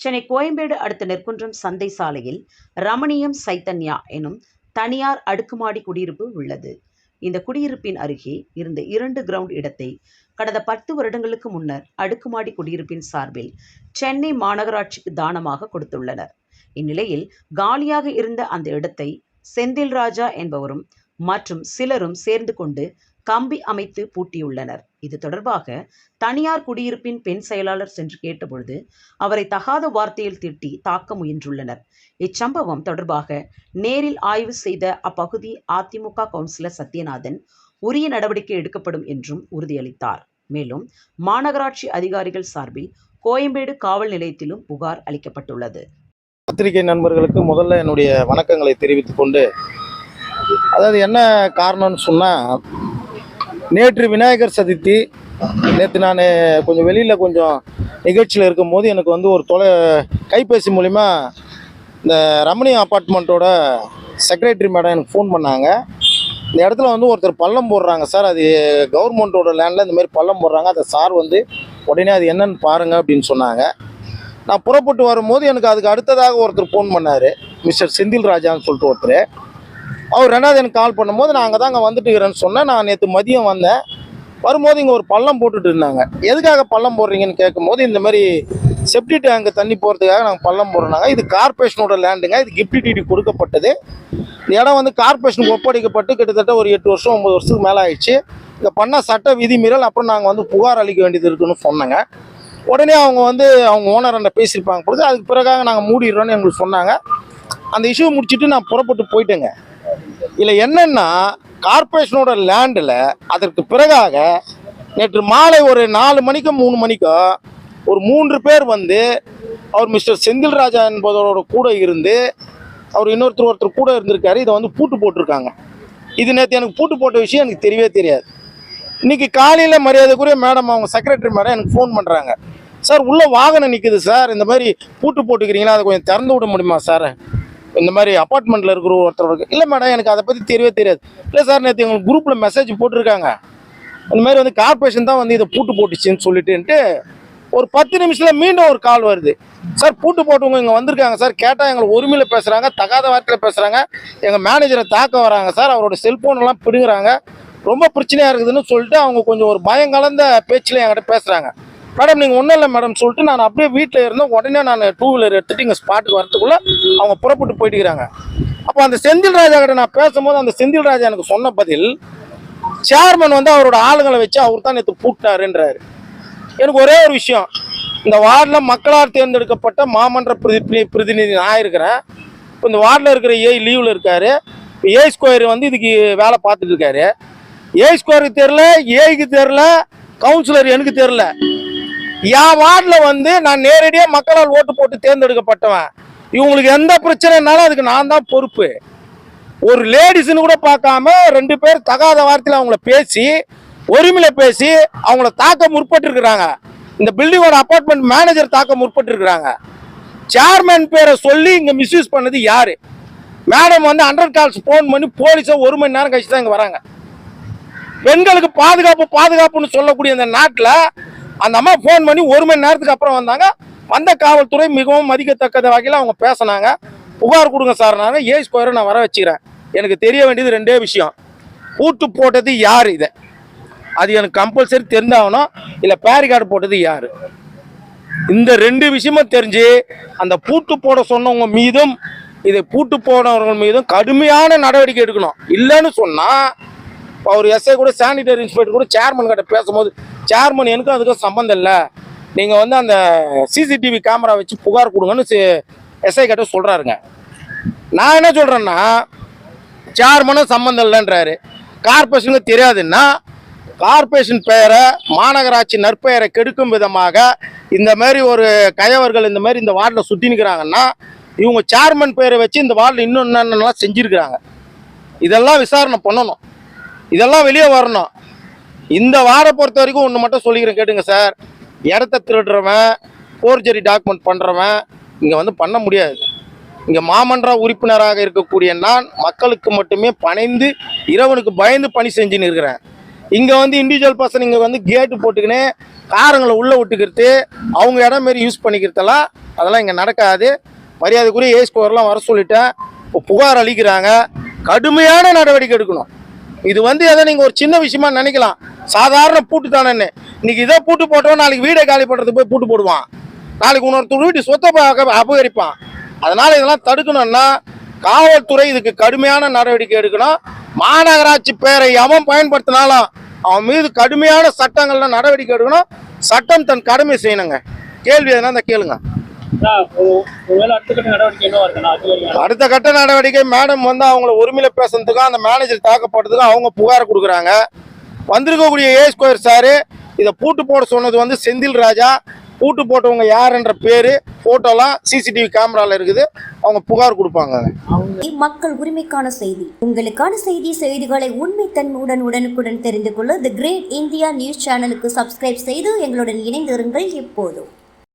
சென்னை கோயம்பேடு அடுத்த நெற்குன்றம் சந்தை சாலையில் ரமணியம் சைத்தன்யா எனும் தனியார் அடுக்குமாடி குடியிருப்பு உள்ளது. இந்த குடியிருப்பின் அருகே இருந்த இரண்டு கிரவுண்ட் இடத்தை கடந்த பத்து வருடங்களுக்கு முன்னர் அடுக்குமாடி குடியிருப்பின் சார்பில் சென்னை மாநகராட்சிக்கு தானமாக கொடுத்துள்ளனர். இந்நிலையில் காலியாக இருந்த அந்த இடத்தை செந்தில் ராஜா என்பவரும் மற்றும் சிலரும் சேர்ந்து கொண்டு கம்பி அமைத்து பூட்டியுள்ளனர். இது தொடர்பாக தனியார் குடியிருப்பின் பெண் செயலாளர் சென்று கேட்டபொழுது அவரை தகாத வார்த்தையில் திட்டி தாக்க முயன்றுள்ளனர். இச்சம்பவம் தொடர்பாக நேரில் ஆய்வு செய்த அப்பகுதி அதிமுக கவுன்சிலர் சத்யநாதன் உரிய நடவடிக்கை எடுக்கப்படும் என்றும் உறுதியளித்தார். மேலும் மாநகராட்சி அதிகாரிகள் சார்பில் கோயம்பேடு காவல் நிலையத்திலும் புகார் அளிக்கப்பட்டுள்ளது. பத்திரிகை நண்பர்களுக்கு முதல்ல என்னுடைய வணக்கங்களை தெரிவித்துக் கொண்டு அதாவது என்ன காரணம்னு சொன்னால் நேற்று விநாயகர் சதுர்த்தி. நேற்று நான் கொஞ்சம் வெளியில் கொஞ்சம் நிகழ்ச்சியில் இருக்கும்போது எனக்கு வந்து ஒரு தொலை கைபேசி மூலிமா இந்த ரமணி அப்பார்ட்மெண்ட்டோட செக்ரட்டரி மேடம் எனக்கு ஃபோன் பண்ணாங்க. இந்த இடத்துல வந்து ஒருத்தர் பள்ளம் போடுறாங்க சார். அது கவர்மெண்ட்டோட லேண்டில் இந்த மாதிரி பள்ளம் போடுறாங்க. அதை சார் வந்து உடனே அது என்னன்னு பாருங்க அப்படின்னு சொன்னாங்க. நான் புறப்பட்டு வரும்போது எனக்கு அதுக்கு அடுத்ததாக ஒருத்தர் ஃபோன் பண்ணார். மிஸ்டர் செந்தில் ராஜான்னு சொல்லிட்டு ஒருத்தர். அவர் ரெண்டாவது எனக்கு கால் பண்ணும்போது நான் அங்கே தான் அங்கே வந்துட்டு இருக்கிறேன்னு சொன்னேன். நான் நேற்று மதியம் வந்தேன். வரும்போது இங்கே ஒரு பள்ளம் போட்டுட்டு இருந்தாங்க. எதுக்காக பள்ளம் போடுறீங்கன்னு கேட்கும்போது இந்த மாதிரி செப்டி டேங்கு தண்ணி போகிறதுக்காக நாங்கள் பள்ளம் போடுறாங்க இது கார்பரேஷனோட லேண்டுங்க இது கிஃப்டி டிடி கொடுக்கப்பட்டது. இந்த இடம் வந்து கார்பரேஷனுக்கு ஒப்படைக்கப்பட்டு கிட்டத்தட்ட ஒரு எட்டு வருஷம் ஒம்பது வருஷத்துக்கு மேலே ஆயிடுச்சு. இங்கே பண்ண சட்ட விதிமீறல் அப்புறம் நாங்கள் வந்து புகார் அளிக்க வேண்டியது இருக்குன்னு சொன்னாங்க. உடனே அவங்க வந்து அவங்க ஓனர்கிட்ட பேசியிருப்பாங்க பொழுது அதுக்கு பிறகாக நாங்கள் மூடிடுறோன்னு எங்களுக்கு சொன்னாங்க. அந்த இஷ்யூ முடிச்சுட்டு நான் புறப்பட்டு போயிட்டேங்க. இல்லை என்னன்னா கார்பரேஷனோட லேண்டில் அதற்கு பிறகாக நேற்று மாலை ஒரு நாலு மணிக்கும் மூணு மணிக்கோ ஒரு மூன்று பேர் வந்து அவர் மிஸ்டர் செந்தில் ராஜா என்பவரோட கூட இருந்து அவர் இன்னொருத்தர் ஒருத்தர் கூட இருந்திருக்காரு. இதை வந்து பூட்டு போட்டிருக்காங்க. இது நேற்று எனக்கு பூட்டு போட்ட விஷயம் எனக்கு தெரியவே தெரியாது. இன்னைக்கு காலையில் மரியாதைக்குரிய மேடம் அவங்க செக்ரட்டரி மேடம் எனக்கு ஃபோன் பண்ணுறாங்க சார் உள்ள வாகனம் நிற்குது சார். இந்த மாதிரி பூட்டு போட்டுக்கிறீங்களா? அதை கொஞ்சம் திறந்து விட முடியுமா சார்? இந்த மாதிரி அப்பார்ட்மெண்ட்டில் இருக்கிற ஒருத்தருக்கு இல்லை மேடம் எனக்கு அதை பற்றி தெரியவே தெரியாது. இல்லை சார் நேற்று எங்களுக்கு குரூப்பில் மெசேஜ் போட்டிருக்காங்க. இந்த மாதிரி வந்து கார்பரேஷன் தான் வந்து இதை பூட்டு போட்டுச்சுன்னு சொல்லிட்டுன்ட்டு ஒரு பத்து நிமிஷத்தில் மீண்டும் ஒரு கால் வருது. சார் பூட்டு போட்டவங்க இங்கே வந்திருக்காங்க சார் கேட்டால் எங்களை உரிமையில் பேசுகிறாங்க தகாத வார்த்தையில் பேசுகிறாங்க எங்கள் மேனேஜரை தாக்க வராங்க சார் அவரோட செல்ஃபோனெல்லாம் பிடுங்குறாங்க. ரொம்ப பிரச்சனையாக இருக்குதுன்னு சொல்லிட்டு அவங்க கொஞ்சம் ஒரு பயம் கலந்த பேச்சில் என்கிட்ட பேசுகிறாங்க மேடம் நீங்கள் ஒன்றும் இல்லை மேடம் சொல்லிட்டு நான் அப்படியே வீட்டில் இருந்தேன். உடனே நான் டூ வீலர் எடுத்துகிட்டு இங்கே ஸ்பாட்டுக்கு வரத்துக்குள்ளே அவங்க புறப்பட்டு போயிட்டுக்கிறாங்க. அப்போ அந்த செந்தில் ராஜா கிட்ட நான் பேசும்போது அந்த செந்தில் ராஜா எனக்கு சொன்ன பதில் சேர்மன் வந்து அவரோட ஆளுங்களை வச்சு அவர் தான் நேற்று பூட்டாருன்றாரு எனக்கு ஒரே ஒரு விஷயம். இந்த வார்டில் மக்களால் தேர்ந்தெடுக்கப்பட்ட மாமன்ற பிரதி பிரதிநிதி நான் இருக்கிறேன். இப்போ இந்த வார்டில் இருக்கிற ஏ லீவில் இருக்காரு. இப்போ ஏ ஸ்கொயர் வந்து இதுக்கு வேலை பார்த்துட்டு இருக்காரு. ஏ ஸ்கொயருக்கு தெரில ஏக்கு தெரில கவுன்சிலர் எனக்கு தெரில என் வார்டில் வந்து நான் நேரடியாக மக்களால் ஓட்டு போட்டு தேர்ந்தெடுக்கப்பட்டவன். இவங்களுக்கு எந்த பிரச்சனைனாலும் அதுக்கு நான் தான் பொறுப்பு. ஒரு லேடிஸ்னு கூட பார்க்காம ரெண்டு பேர் தகாத வார்த்தையில் அவங்கள பேசி ஒருமையில பேசி அவங்கள தாக்க முற்பட்டுருக்குறாங்க. இந்த பில்டிங்கோட அப்பார்ட்மெண்ட் மேனேஜர் தாக்க முற்பட்டுருக்குறாங்க. சேர்மேன் பேரை சொல்லி இங்கே மிஸ்யூஸ் பண்ணது யார்? மேடம் வந்து ஹண்ட்ரட் கால்ஸ் ஃபோன் பண்ணி போலீஸை ஒரு மணி நேரம் கழிச்சு தான் இங்கே வராங்க. பெண்களுக்கு பாதுகாப்பு பாதுகாப்புன்னு சொல்லக்கூடிய இந்த நாட்டில் அந்த அம்மா ஃபோன் பண்ணி ஒரு மணி நேரத்துக்கு அப்புறம் வந்தாங்க. வந்த காவல்துறை மிகவும் மதிக்கத்தக்கத வகையில் அவங்க பேசினாங்க. புகார் கொடுங்க சார் நான் ஏ ஸ்கொயரை நான் வர வச்சுக்கிறேன். எனக்கு தெரிய வேண்டியது ரெண்டே விஷயம். பூட்டு போட்டது யார் இதை? அது எனக்கு கம்பல்சரி தெரிஞ்சாகணும் இல்லை பேரிகார்டு போட்டது யார்? இந்த ரெண்டு விஷயமும் தெரிஞ்சு அந்த பூட்டு போட சொன்னவங்க மீதும் இதை பூட்டு போனவர்கள் மீதும் கடுமையான நடவடிக்கை எடுக்கணும். இல்லைன்னு சொன்னால் இப்போ அவர் எஸ்ஐ கூட சானிடரி இன்ஸ்பெக்டர் கூட சேர்மன் கிட்ட பேசும்போது சேர்மன் எனக்கும் அதுக்கும் சம்மந்தம் இல்லை. நீங்கள் வந்து அந்த சிசிடிவி கேமரா வச்சு புகார் கொடுங்கன்னு எஸ்ஐ கிட்ட சொல்கிறாருங்க நான் என்ன சொல்கிறேன்னா சேர்மனும் சம்மந்தம் இல்லைன்றாரு. கார்பரேஷனுக்கு தெரியாதுன்னா கார்பரேஷன் பெயரை மாநகராட்சி நற்பெயரை கெடுக்கும் விதமாக இந்த மாதிரி ஒரு கயவர்கள் இந்த மாதிரி இந்த வார்டில் சுற்றி நிற்கிறாங்கன்னா இவங்க சேர்மன் பெயரை வச்சு இந்த வார்டில் இன்னும் என்னென்னலாம் செஞ்சுருக்கிறாங்க. இதெல்லாம் விசாரணை பண்ணணும். இதெல்லாம் வெளியே வரணும். இந்த வாரம் பொறுத்த வரைக்கும் ஒன்று மட்டும் சொல்லிக்கிறேன் கேட்டுங்க சார். இடத்த திருடுறவன் ஃபோர்ஜரி டாக்குமெண்ட் பண்ணுறவன் இங்கே வந்து பண்ண முடியாது. இங்கே மாமன்ற உறுப்பினராக இருக்கக்கூடிய நான் மக்களுக்கு மட்டுமே பணிந்து இரவனுக்கு பயந்து பணி செஞ்சுன்னு இருக்கிறேன். இங்கே வந்து இண்டிவிஜுவல் பர்சன் இங்கே வந்து கேட்டு போட்டுக்கினே காரங்களை உள்ளே விட்டுக்கிறது அவங்க இடம் மாரி யூஸ் பண்ணிக்கிறதெல்லாம் அதெல்லாம் இங்கே நடக்காது. மரியாதைக்குரிய ஏ ஸ்கோர்லாம் வர சொல்லிட்டேன். இப்போ புகார் அளிக்கிறாங்க. கடுமையான நடவடிக்கை எடுக்கணும். இது வந்து எதை நீங்கள் ஒரு சின்ன விஷயமா நினைக்கலாம். சாதாரண பூட்டு தானே இன்னைக்கு இதை பூட்டு போட்டோம் நாளைக்கு வீடை காலி பண்ணுறதுக்கு போய் பூட்டு போடுவான். நாளைக்கு இன்னொருத்தர் வீட்டு சொத்தை அபகரிப்பான். அதனால இதெல்லாம் தடுக்கணும்னா காவல்துறை இதுக்கு கடுமையான நடவடிக்கை எடுக்கணும். மாநகராட்சி பேரை எவன் பயன்படுத்தினாலும் அவன் மீது கடுமையான சட்டங்கள்ல நடவடிக்கை எடுக்கணும். சட்டம் தன் கடமை செய்யணுங்க. கேள்வி எதனா இருந்தா கேளுங்க. அடுத்த கட்ட நடவடிக்கை மேடம் வந்து அவங்கள உரிமையில பேசுறதுக்கும் அந்த மேனேஜர் தாக்கப்படுறதுக்கும் அவங்க புகார் கொடுக்குறாங்க. வந்திருக்கக்கூடிய ஏ ஸ்கொயர் சாரு இதை பூட்டு போட சொன்னது வந்து செந்தில் ராஜா. பூட்டு போட்டவங்க யாருன்ற பேரு போட்டோலாம் சிசிடிவி கேமரால இருக்குது. அவங்க புகார் கொடுப்பாங்க. மக்கள் உரிமைக்கான செய்தி. உங்களுக்கான செய்தி செய்திகளை உண்மைத்தன்மையுடன் உடனுக்குடன் தெரிந்து கொள்ள தி கிரேட் இந்தியா நியூஸ் சேனலுக்கு சப்ஸ்கிரைப் செய்து எங்களுடன் இணைந்திருங்கள் எப்போதும்